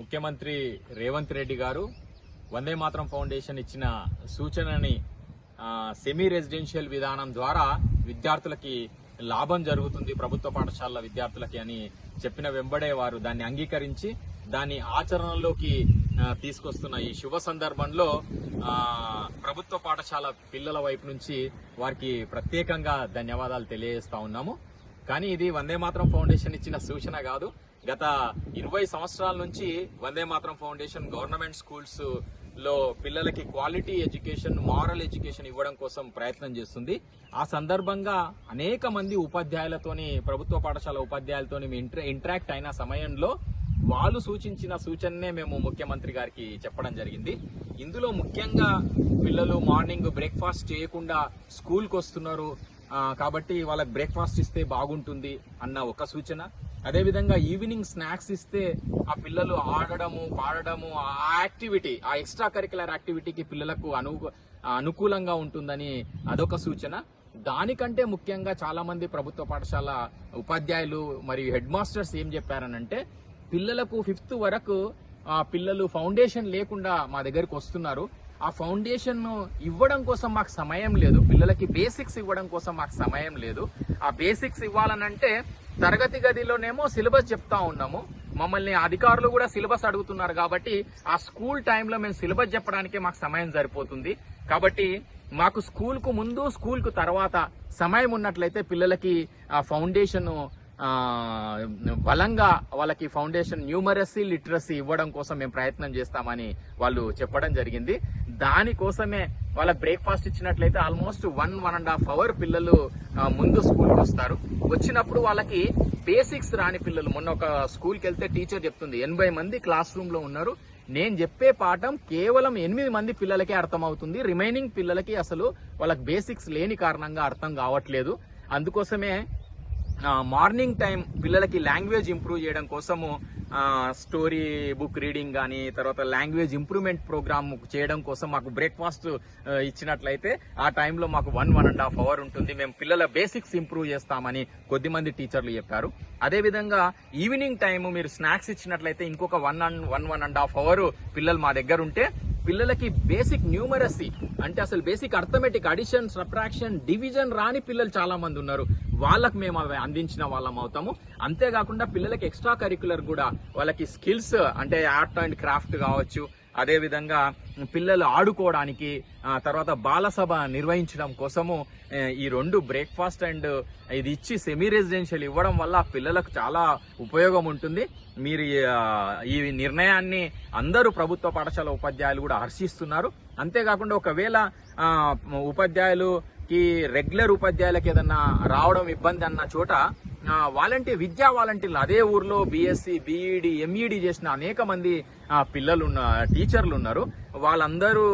ముఖ్యమంత్రి రేవంత్ రెడ్డి గారు వందే మాత్రం ఫౌండేషన్ ఇచ్చిన సూచనని సెమీ రెసిడెన్షియల్ విధానం ద్వారా విద్యార్థులకి లాభం జరుగుతుంది ప్రభుత్వ పాఠశాలల విద్యార్థులకి అని చెప్పిన వెంబడే వారు దాన్ని అంగీకరించి దాన్ని ఆచరణలోకి తీసుకొస్తున్న ఈ శుభ సందర్భంలో ప్రభుత్వ పాఠశాల పిల్లల వైపు నుంచి వారికి ప్రత్యేకంగా ధన్యవాదాలు తెలియజేస్తా ఉన్నాము. కానీ ఇది వందే మాత్రం ఫౌండేషన్ ఇచ్చిన సూచన కాదు. గత ఇరవై సంవత్సరాల నుంచి వందే మాత్రం ఫౌండేషన్ గవర్నమెంట్ స్కూల్స్లో పిల్లలకి క్వాలిటీ ఎడ్యుకేషన్ మారల్ ఎడ్యుకేషన్ ఇవ్వడం కోసం ప్రయత్నం చేస్తుంది. ఆ సందర్భంగా అనేక మంది ఉపాధ్యాయులతోని ప్రభుత్వ పాఠశాల ఉపాధ్యాయులతోని మేము ఇంటరాక్ట్ అయిన సమయంలో వాళ్ళు సూచించిన సూచననే మేము ముఖ్యమంత్రి గారికి చెప్పడం జరిగింది. ఇందులో ముఖ్యంగా పిల్లలు మార్నింగ్ బ్రేక్ఫాస్ట్ చేయకుండా స్కూల్కి వస్తున్నారు కాబట్టి వాళ్ళకి బ్రేక్ఫాస్ట్ ఇస్తే బాగుంటుంది అన్న ఒక సూచన. అదేవిధంగా ఈవినింగ్ స్నాక్స్ ఇస్తే ఆ పిల్లలు ఆడడము పాడడము ఆ యాక్టివిటీ ఆ ఎక్స్ట్రా కరికులర్ యాక్టివిటీకి పిల్లలకు అను అనుకూలంగా ఉంటుందని అదొక సూచన. దానికంటే ముఖ్యంగా చాలా మంది ప్రభుత్వ పాఠశాల ఉపాధ్యాయులు మరియు హెడ్ మాస్టర్స్ ఏం చెప్పారనంటే పిల్లలకు ఫిఫ్త్ వరకు ఆ పిల్లలు ఫౌండేషన్ లేకుండా మా దగ్గరికి వస్తున్నారు. ఆ ఫౌండేషన్ ఇవ్వడం కోసం మాకు సమయం లేదు. పిల్లలకి బేసిక్స్ ఇవ్వడం కోసం మాకు సమయం లేదు. ఆ బేసిక్స్ ఇవ్వాలనంటే తరగతి గదిలోనేమో సిలబస్ చెప్తా ఉన్నాము. మమ్మల్ని అధికారులు కూడా సిలబస్ అడుగుతున్నారు కాబట్టి ఆ స్కూల్ టైంలో మేము సిలబస్ చెప్పడానికే మాకు సమయం సరిపోతుంది. కాబట్టి మాకు స్కూల్కు ముందు స్కూల్కు తర్వాత సమయం ఉన్నట్లయితే పిల్లలకి ఆ ఫౌండేషన్ బలంగా వాళ్ళకి ఫౌండేషన్ న్యూమరసీ లిటరసీ ఇవ్వడం కోసం మేము ప్రయత్నం చేస్తామని వాళ్ళు చెప్పడం జరిగింది. దానికోసమే వాళ్ళ బ్రేక్ఫాస్ట్ ఇచ్చినట్లయితే almost one one and half hour పిల్లలు ముందు స్కూల్కి వస్తారు వచ్చినప్పుడు వాళ్ళకి బేసిక్స్ రాని పిల్లలు మొన్న ఒక స్కూల్కి వెళ్తే టీచర్ చెప్తుంది ఎనభై మంది క్లాస్ రూమ్లో ఉన్నారు. నేను చెప్పే పాఠం కేవలం ఎనిమిది మంది పిల్లలకే అర్థమవుతుంది. రిమైనింగ్ పిల్లలకి అసలు వాళ్ళకి బేసిక్స్ లేని కారణంగా అర్థం కావట్లేదు. అందుకోసమే మార్నింగ్ టైం పిల్లలకి లాంగ్వేజ్ ఇంప్రూవ్ చేయడం కోసము స్టోరీ బుక్ రీడింగ్ కానీ తర్వాత లాంగ్వేజ్ ఇంప్రూవ్మెంట్ ప్రోగ్రామ్ చేయడం కోసం మాకు బ్రేక్ఫాస్ట్ ఇచ్చినట్లయితే ఆ టైంలో మాకు one one and half hour ఉంటుంది. మేము పిల్లల బేసిక్స్ ఇంప్రూవ్ చేస్తామని కొద్దిమంది టీచర్లు చెప్పారు. అదేవిధంగా ఈవినింగ్ టైం మీరు స్నాక్స్ ఇచ్చినట్లయితే ఇంకొక one and one one and half hour పిల్లలు మా దగ్గర ఉంటే పిల్లలకి బేసిక్ న్యూమరసీ అంటే అసలు basic arithmetic addition subtraction division రాని పిల్లలు చాలా మంది ఉన్నారు. వాళ్ళకు మేము అవి అందించిన వాళ్ళం అవుతాము. అంతేకాకుండా పిల్లలకి ఎక్స్ట్రా కరికులర్ కూడా వాళ్ళకి స్కిల్స్ అంటే ఆర్ట్ అండ్ క్రాఫ్ట్ కావచ్చు. అదేవిధంగా పిల్లలు ఆడుకోవడానికి ఆ తర్వాత బాలసభ నిర్వహించడం కోసము ఈ రెండు బ్రేక్ఫాస్ట్ అండ్ ఇది ఇచ్చి సెమీ రెసిడెన్షియల్ ఇవ్వడం వల్ల పిల్లలకు చాలా ఉపయోగం ఉంటుంది. మీరు ఈ, నిర్ణయాన్ని అందరూ ప్రభుత్వ పాఠశాల ఉపాధ్యాయులు కూడా హర్షిస్తున్నారు. అంతేకాకుండా ఒకవేళ ఉపాధ్యాయులు ఈ రెగ్యులర్ ఉపాధ్యాయులకు ఏదన్నా రావడం ఇబ్బంది అన్న చోట వాలంటీర్ విద్యా వాలంటీర్లు అదే ఊర్లో బిఎస్సి బీఈడి ఎంఈడి చేసిన అనేక మంది పిల్లలు ఉన్న టీచర్లు ఉన్నారు. వాళ్ళందరూ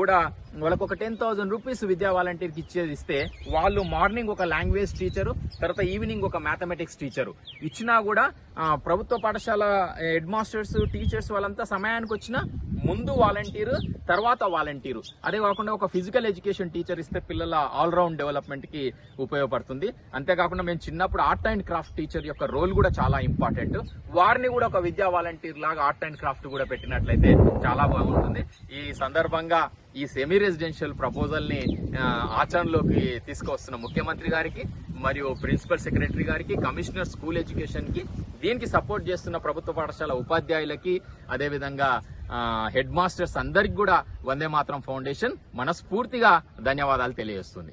కూడా వాళ్ళకు ఒక టెన్ థౌసండ్ రూపీస్ విద్యా వాలంటీర్కి ఇచ్చేది ఇస్తే వాళ్ళు మార్నింగ్ ఒక లాంగ్వేజ్ టీచరు తర్వాత ఈవినింగ్ ఒక మ్యాథమెటిక్స్ టీచరు. ఇచ్చినా కూడా ప్రభుత్వ పాఠశాల హెడ్ మాస్టర్స్ టీచర్స్ వాళ్ళంతా సమయానికి వచ్చిన ముందు వాలంటీరు తర్వాత వాలంటీరు. అదే కాకుండా ఒక ఫిజికల్ ఎడ్యుకేషన్ టీచర్ ఇస్తే పిల్లల ఆల్రౌండ్ డెవలప్మెంట్కి ఉపయోగపడుతుంది. అంతేకాకుండా మేము చిన్నప్పుడు ఆర్ట్ అండ్ క్రాఫ్ట్ టీచర్ యొక్క రోల్ కూడా చాలా ఇంపార్టెంట్. వారిని కూడా ఒక విద్యా వాలంటీర్ లాగా ఆర్ట్ అండ్ క్రాఫ్ట్ కూడా పెట్టినట్లయితే చాలా బాగుంటుంది. ఈ సందర్భంగా ఈ సెమీ రెసిడెన్షియల్ ప్రపోజల్ని ఆచరణలోకి తీసుకొస్తున్న ముఖ్యమంత్రి గారికి మరియు ప్రిన్సిపల్ సెక్రటరీ గారికి కమిషనర్ స్కూల్ ఎడ్యుకేషన్కి దీనికి సపోర్ట్ చేస్తున్న ప్రభుత్వ పాఠశాల ఉపాధ్యాయులకి అదేవిధంగా హెడ్ మాస్టర్స్ అందరికి కూడా వందే మాత్రం ఫౌండేషన్. మనస్ఫూర్తిగా ధన్యవాదాలు తెలియజేస్తుంది.